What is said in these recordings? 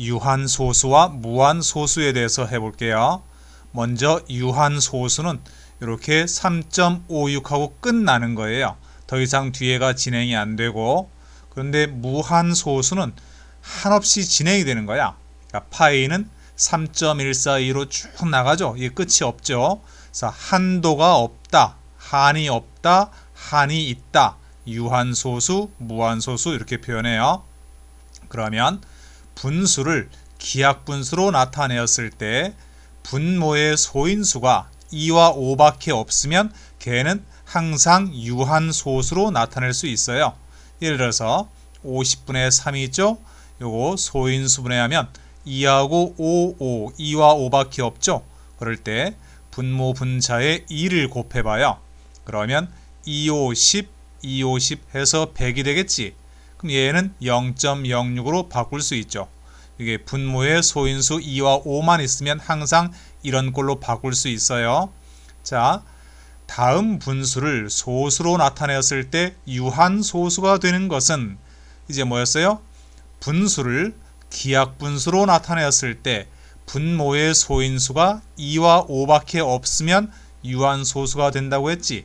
유한소수와 무한소수에 대해서 해볼게요. 먼저 유한소수는 이렇게 3.56하고 끝나는 거예요. 더 이상 뒤에가 진행이 안 되고 그런데 무한소수는 한없이 진행이 되는 거야. 그러니까 파이는 3.142로 쭉 나가죠. 이게 끝이 없죠. 그래서 한도가 없다, 한이 없다, 한이 있다. 유한소수, 무한소수 이렇게 표현해요. 그러면 분수를 기하분수로 나타내었을 때 분모의 소인수가 2와 5밖에 없으면 걔는 항상 유한소수로 나타낼 수 있어요. 예를 들어서 50분의 3이 있죠? 요거 소인수 분해 하면 2하고 5, 5, 2와 5밖에 없죠? 그럴 때 분모 분자에 2를 곱해봐요. 그러면 2, 5, 10, 2, 5, 10 해서 100이 되겠지? 그럼 얘는 0.06으로 바꿀 수 있죠. 이게 분모의 소인수 2와 5만 있으면 항상 이런 꼴로 바꿀 수 있어요. 자, 다음 분수를 소수로 나타내었을 때 유한소수가 되는 것은 이제 뭐였어요? 분수를 기하분수로 나타내었을 때 분모의 소인수가 2와 5밖에 없으면 유한소수가 된다고 했지.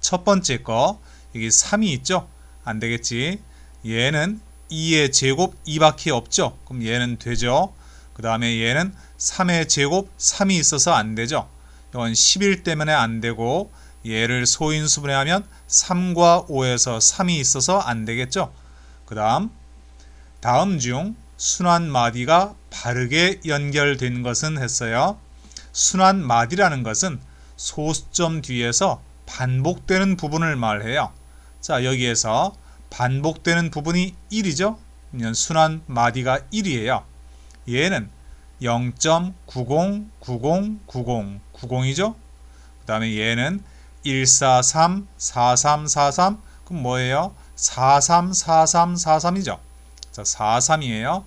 첫 번째 거, 여기 3이 있죠? 안 되겠지. 얘는 2의 제곱 2밖에 없죠. 그럼 얘는 되죠. 그 다음에 얘는 3의 제곱 3이 있어서 안 되죠. 이건 11 때문에 안 되고 얘를 소인수분해 하면 3과 5에서 3이 있어서 안 되겠죠. 그 다음 다음 중 순환 마디가 바르게 연결된 것은 했어요. 순환 마디라는 것은 소수점 뒤에서 반복되는 부분을 말해요. 자 여기에서 반복되는 부분이 1이죠. 순환 마디가 1이에요. 얘는 0.909090 90이죠. 그 다음에 얘는 143 4343 그럼 뭐예요? 434343이죠. 자, 43이에요.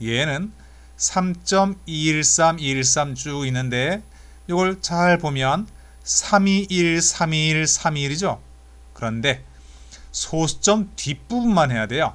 얘는 3.213 213 쭉 있는데 이걸 잘 보면 321 321 321이죠. 그런데 소수점 뒷부분만 해야 돼요.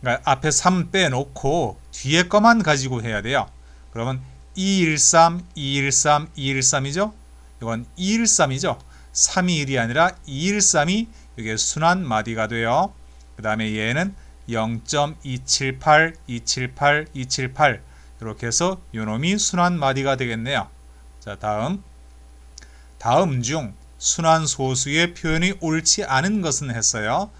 그러니까 앞에 3 빼놓고 뒤에 거만 가지고 해야 돼요. 그러면 213, 213, 213이죠? 이건 213이죠? 321이 아니라 213이 이게 순환 마디가 돼요. 그 다음에 얘는 0.278, 278, 278 이렇게 해서 요놈이 순환 마디가 되겠네요. 자 다음 다음 중 순환 소수의 표현이 옳지 않은 것은 했어요.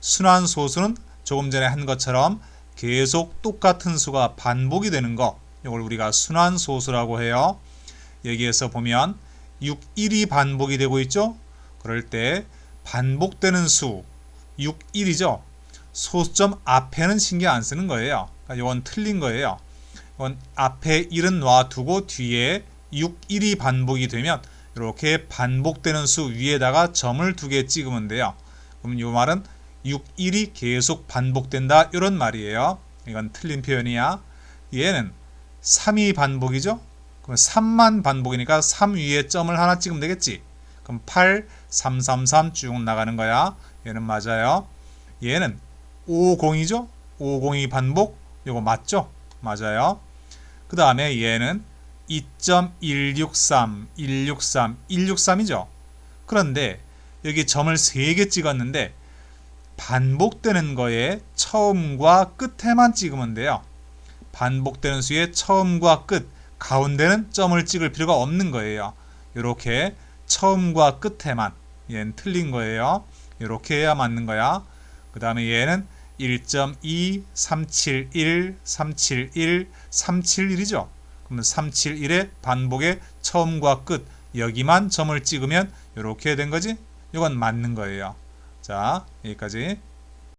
순환 소수는 조금 전에 한 것처럼 계속 똑같은 수가 반복이 되는 거 이걸 우리가 순환 소수라고 해요. 여기에서 보면 6, 1이 반복이 되고 있죠. 그럴 때 반복되는 수 6, 1이죠. 소수점 앞에는 신경 안 쓰는 거예요. 그러니까 이건 틀린 거예요. 이건 앞에 1은 놔두고 뒤에 6, 1이 반복이 되면 이렇게 반복되는 수 위에다가 점을 두 개 찍으면 돼요. 그럼 이 말은 6, 1이 계속 반복된다 이런 말이에요. 이건 틀린 표현이야. 얘는 3이 반복이죠? 그럼 3만 반복이니까 3 위에 점을 하나 찍으면 되겠지? 그럼 8, 3, 3, 3 쭉 나가는 거야. 얘는 맞아요. 얘는 50이죠? 50이 반복? 이거 맞죠? 맞아요. 그 다음에 얘는 2.163, 163, 163이죠? 그런데 여기 점을 3개 찍었는데 반복되는 거에 처음과 끝에만 찍으면 돼요. 반복되는 수의 처음과 끝, 가운데는 점을 찍을 필요가 없는 거예요. 이렇게 처음과 끝에만 얘는 틀린 거예요. 이렇게 해야 맞는 거야. 그 다음에 얘는 1.2, 371, 371, 371이죠. 그러면 371의 반복의 처음과 끝 여기만 점을 찍으면 이렇게 된 거지. 이건 맞는 거예요. 자, 여기까지.